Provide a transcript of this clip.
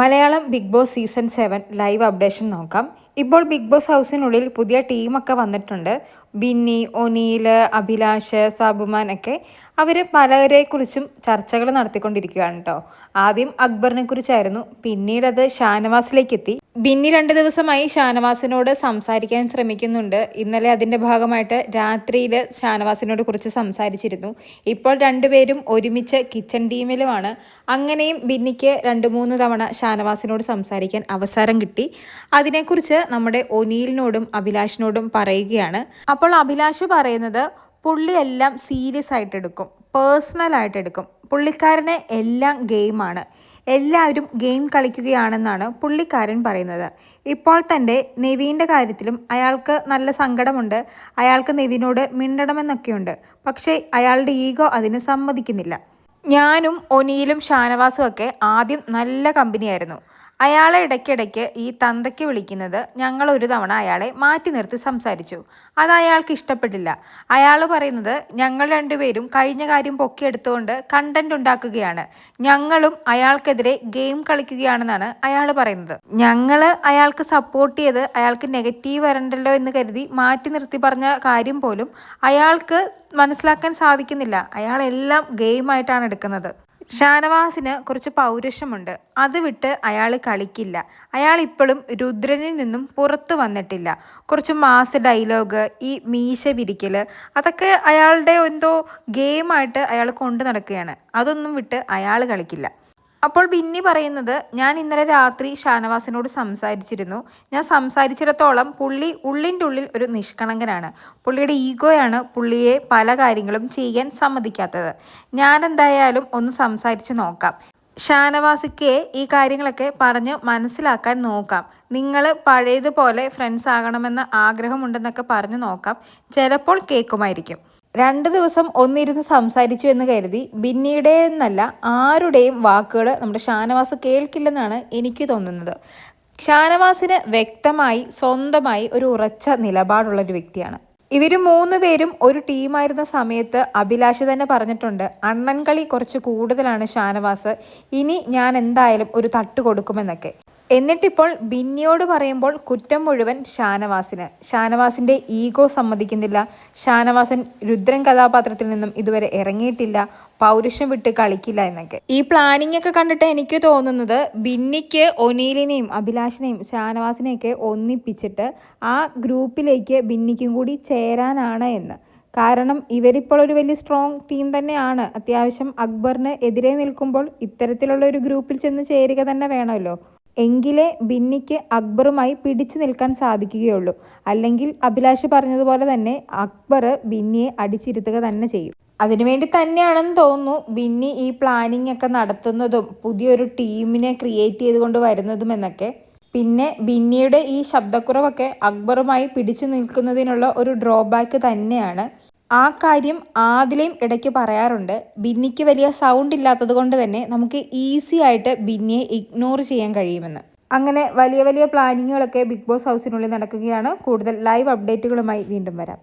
Malayalam Bigg Boss season seven live updation നോക്കാം. ഇപ്പോൾ big boss ഹൗസിനുള്ളിൽ പുതിയ ടീമൊക്കെ വന്നിട്ടുണ്ട്. ബിന്നി ഒനീൽ അഭിലാഷ് സാബുമാൻ ഒക്കെ അവർ പലരെക്കുറിച്ചും ചർച്ചകൾ നടത്തിക്കൊണ്ടിരിക്കുകയാണ് കേട്ടോ ആദ്യം അക്ബറിനെ കുറിച്ചായിരുന്നു പിന്നീട് അത് ഷാനവാസിലേക്ക് എത്തി ബിന്നി രണ്ട് ദിവസമായി ഷാനവാസിനോട് സംസാരിക്കാൻ ശ്രമിക്കുന്നുണ്ട്. ഇന്നലെ അതിന്റെ ഭാഗമായിട്ട് രാത്രിയിൽ ഷാനവാസിനോട് കുറിച്ച് സംസാരിച്ചിരുന്നു. ഇപ്പോൾ രണ്ടുപേരും ഒരുമിച്ച് കിച്ചൺ ടീമിലുമാണ്. അങ്ങനെയും ബിന്നിക്ക് രണ്ട് മൂന്ന് തവണ ഷാനവാസിനോട് സംസാരിക്കാൻ അവസരം കിട്ടി. അതിനെക്കുറിച്ച് നമ്മുടെ ഒനീലിനോടും അഭിലാഷിനോടും പറയുകയാണ്. അപ്പോൾ അഭിലാഷ് പറയുന്നത് പുള്ളിയെല്ലാം സീരിയസ് ആയിട്ട് എടുക്കും പേഴ്സണൽ ആയിട്ട് എടുക്കും. പുള്ളിക്കാരന് എല്ലാം ഗെയിമാണ്. എല്ലാവരും ഗെയിം കളിക്കുകയാണെന്നാണ് പുള്ളിക്കാരൻ പറയുന്നത്. ഇപ്പോൾ തന്റെ നെവീന്റെ കാര്യത്തിലും അയാൾക്ക് നല്ല സങ്കടമുണ്ട്. അയാൾക്ക് നെവിനോട് മിണ്ടണമെന്നൊക്കെയുണ്ട്. പക്ഷേ അയാളുടെ ഈഗോ അതിന് സമ്മതിക്കുന്നില്ല. ഞാനും ഒനിയിലും ഷാനവാസും ഒക്കെ ആദ്യം നല്ല കമ്പനിയായിരുന്നു. അയാളെ ഇടയ്ക്കിടയ്ക്ക് ഈ തന്തയ്ക്ക് വിളിക്കുന്നത് ഞങ്ങൾ ഒരു തവണ അയാളെ മാറ്റി നിർത്തി സംസാരിച്ചു. അത് അയാൾക്ക് ഇഷ്ടപ്പെട്ടില്ല. അയാൾ പറയുന്നത് ഞങ്ങൾ രണ്ടുപേരും കഴിഞ്ഞ കാര്യം പൊക്കിയെടുത്തുകൊണ്ട് കണ്ടന്റ് ഉണ്ടാക്കുകയാണ്. ഞങ്ങളും അയാൾക്കെതിരെ ഗെയിം കളിക്കുകയാണെന്നാണ് അയാൾ പറയുന്നത്. ഞങ്ങൾ അയാൾക്ക് സപ്പോർട്ട് ചെയ്ത് അയാൾക്ക് നെഗറ്റീവ് വരണ്ടല്ലോ എന്ന് കരുതി മാറ്റി നിർത്തി പറഞ്ഞ കാര്യം പോലും അയാൾക്ക് മനസ്സിലാക്കാൻ സാധിക്കുന്നില്ല. അയാളെല്ലാം ഗെയിമായിട്ടാണ് എടുക്കുന്നത്. ഷാനവാസിന് കുറച്ച് പൗരുഷമുണ്ട്. അത് വിട്ട് അയാൾ കളിക്കില്ല. അയാൾ ഇപ്പോഴും രുദ്രനിൽ നിന്നും പുറത്തു വന്നിട്ടില്ല. കുറച്ച് മാസ് ഡയലോഗ് ഈ മീശ പിരിക്കൽ അതൊക്കെ അയാളുടെ എന്തോ ഗെയിമായിട്ട് അയാൾ കൊണ്ടു നടക്കുകയാണ്. അതൊന്നും വിട്ട് അയാൾ കളിക്കില്ല. അപ്പോൾ ബിന്നി പറയുന്നത് ഞാൻ ഇന്നലെ രാത്രി ഷാനവാസിനോട് സംസാരിച്ചിരുന്നു. ഞാൻ സംസാരിച്ചിടത്തോളം പുള്ളി ഉള്ളിന്റെ ഉള്ളിൽ ഒരു നിഷ്കളങ്കനാണ്. പുള്ളിയുടെ ഈഗോയാണ് പുള്ളിയെ പല കാര്യങ്ങളും ചെയ്യാൻ സമ്മതിക്കാത്തത്. ഞാൻ എന്തായാലും ഒന്ന് സംസാരിച്ച് നോക്കാം. ഷാനവാസിക്ക് ഈ കാര്യങ്ങളൊക്കെ പറഞ്ഞ് മനസ്സിലാക്കാൻ നോക്കാം. നിങ്ങൾ പഴയതുപോലെ ഫ്രണ്ട്സ് ആകണമെന്ന് ആഗ്രഹമുണ്ടെന്നൊക്കെ പറഞ്ഞു നോക്കാം. ചിലപ്പോൾ കേൾക്കുമായിരിക്കും രണ്ട് ദിവസം ഒന്നിരുന്ന് സംസാരിച്ചു എന്ന് കരുതി ബിന്നിയുടെ എന്നല്ല ആരുടെയും വാക്കുകൾ നമ്മുടെ ഷാനവാസ് കേൾക്കില്ലെന്നാണ് എനിക്ക് തോന്നുന്നത്. ഷാനവാസിന് വ്യക്തമായി സ്വന്തമായി ഒരു ഉറച്ച നിലപാടുള്ള ഒരു വ്യക്തിയാണ്. ഇവർ മൂന്ന് പേരും ഒരു ടീമായിരുന്ന സമയത്ത് അഭിലാഷ് തന്നെ പറഞ്ഞിട്ടുണ്ട് അണ്ണൻ കളി കുറച്ച് കൂടുതലാണ് ഷാനവാസ്. ഇനി ഞാൻ എന്തായാലും ഒരു തട്ട് കൊടുക്കുമെന്നൊക്കെ. എന്നിട്ടിപ്പോൾ ബിന്നിയോട് പറയുമ്പോൾ കുറ്റം മുഴുവൻ ഷാനവാസിന്. ഷാനവാസിന്റെ ഈഗോ സമ്മതിക്കുന്നില്ല. ഷാനവാസൻ രുദ്രൻ കഥാപാത്രത്തിൽ നിന്നും ഇതുവരെ ഇറങ്ങിയിട്ടില്ല. പൗരുഷം വിട്ട് കളിക്കില്ല എന്നൊക്കെ. ഈ പ്ലാനിംഗ് ഒക്കെ കണ്ടിട്ട് എനിക്ക് തോന്നുന്നത് ബിന്നിക്ക് ഒനീലിനെയും അഭിലാഷിനെയും ഷാനവാസിനെയൊക്കെ ഒന്നിപ്പിച്ചിട്ട് ആ ഗ്രൂപ്പിലേക്ക് ബിന്നിക്കും കൂടി ചേരാനാണ് എന്ന്. കാരണം ഇവരിപ്പോൾ ഒരു വലിയ സ്ട്രോങ് ടീം തന്നെയാണ്. അത്യാവശ്യം അക്ബറിന് എതിരെ നിൽക്കുമ്പോൾ ഇത്തരത്തിലുള്ള ഒരു ഗ്രൂപ്പിൽ ചെന്ന് ചേരുക തന്നെ വേണമല്ലോ. എങ്കിലേ ബിന്നിക്ക് അക്ബറുമായി പിടിച്ചു നിൽക്കാൻ സാധിക്കുകയുള്ളൂ. അല്ലെങ്കിൽ അഭിലാഷ് പറഞ്ഞതുപോലെ തന്നെ അക്ബർ ബിന്നിയെ അടിച്ചിരുത്തുക തന്നെ ചെയ്യും. അതിനുവേണ്ടി തന്നെയാണെന്ന് തോന്നുന്നു ബിന്നി ഈ പ്ലാനിങ് ഒക്കെ നടത്തുന്നതും പുതിയൊരു ടീമിനെ ക്രിയേറ്റ് ചെയ്തുകൊണ്ട് വരുന്നതും എന്നൊക്കെ. പിന്നെ ബിന്നിയുടെ ഈ ശബ്ദക്കുറവൊക്കെ അക്ബറുമായി പിടിച്ചു നിൽക്കുന്നതിനുള്ള ഒരു ഡ്രോബാക്ക് തന്നെയാണ്. ആ കാര്യം ആദിലയും ഇടയ്ക്ക് പറയാറുണ്ട്. ബിന്നിക്ക് വലിയ സൗണ്ട് ഇല്ലാത്തത് കൊണ്ട് തന്നെ നമുക്ക് ഈസി ആയിട്ട് ബിന്നിയെ ഇഗ്നോർ ചെയ്യാൻ കഴിയുമെന്ന്. അങ്ങനെ വലിയ വലിയ പ്ലാനിങ്ങുകളൊക്കെ ബിഗ് ബോസ് ഹൗസിനുള്ളിൽ നടക്കുകയാണ്. കൂടുതൽ ലൈവ് അപ്ഡേറ്റുകളുമായി വീണ്ടും വരാം.